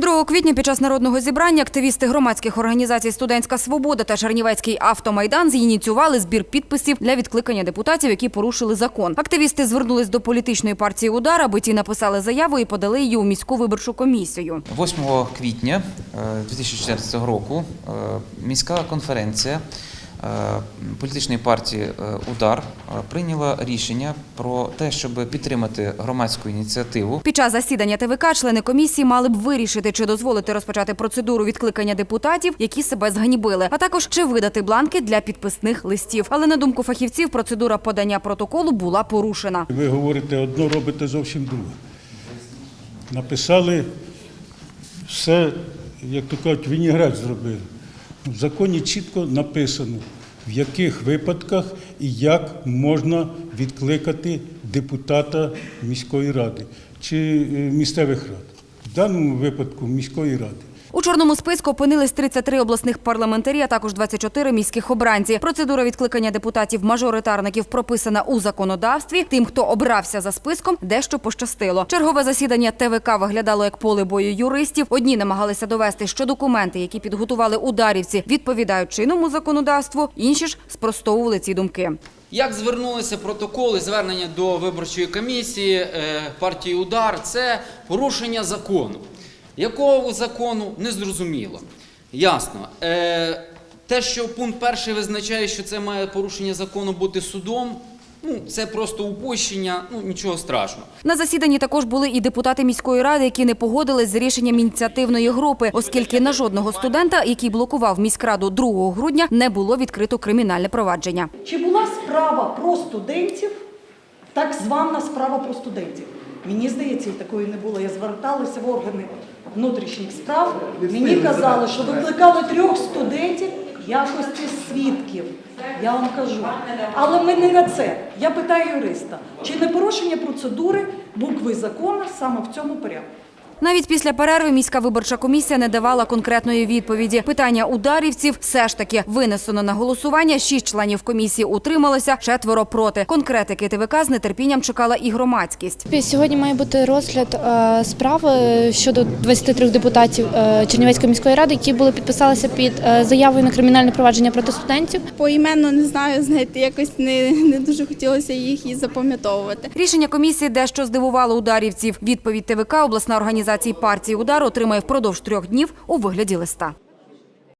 2 квітня під час народного зібрання активісти громадських організацій Студентська свобода та Чернівецький автомайдан зініціювали збір підписів для відкликання депутатів, які порушили закон. Активісти звернулись до політичної партії Удар, аби ті написали заяву і подали її у міську виборчу комісію. 8 квітня е, 2014 року е, міська конференція е, політичної партії е, Удар е, прийняла рішення про те, щоб підтримати громадську ініціативу Під час засідання ТВК члени комісії мали б вирішити, чи дозволити розпочати процедуру відкликання депутатів, які себе зганібили, а також чи видати бланки для підписних листів. Але на думку фахівців, процедура подання протоколу була порушена. Ви говорите одно, робите зовсім друге. Написали все, як то кажуть, вінігрет зробили. В законі чітко написано, в яких випадках і як можна відкликати депутата міської ради чи е, місцевих рад. В даному випадку міської ради. Чорному списку опинились 33 обласних парламентарі, а також 24 міських обранці. Процедура відкликання депутатів-мажоритарників прописана у законодавстві. Тим, хто обрався за списком, дещо пощастило. Чергове засідання ТВК виглядало як поле бою юристів. Одні намагалися довести, що документи, які підготували ударівці, відповідають чинному законодавству. Інші ж спростовували ці думки. Як звернулися протоколи звернення до виборчої комісії е, партії Удар, це порушення закону. Якого закону не зрозуміло. Ясно. Е, те, що пункт перший визначає, що це має порушення закону бути судом, ну це просто упущення, ну нічого страшного. На засіданні також були і депутати міської ради, які не погодились з рішенням ініціативної групи, оскільки на жодного студента, який блокував міськраду 2 грудня, не було відкрито кримінальне провадження. Чи була справа про студентів, так звана справа про студентів? Мені здається, і такої не було. Я зверталася в органи внутрішніх справ. Мені казали, що викликали трьох студентів якості свідків. Я вам кажу. Але ми не на це. Я питаю юриста, чи не порушення процедури букви закону саме в цьому порядку? Навіть після перерви міська виборча комісія не давала конкретної відповіді. Питання ударівців все ж таки винесено на голосування. Шість членів комісії утрималося, четверо проти. Конкретики ТВК з нетерпінням чекала і громадськість. Сьогодні має бути розгляд е, справи щодо 23 депутатів е, Чернівецької міської ради, які були підписалися під е, заявою на кримінальне провадження проти студентів. Поіменно не знаю, знаєте, якось не, не дуже хотілося їх і запам'ятовувати. Рішення комісії дещо здивувало ударівців. Відповідь ТВК обласна організація партії «Удар» отримає впродовж трьох днів у вигляді листа.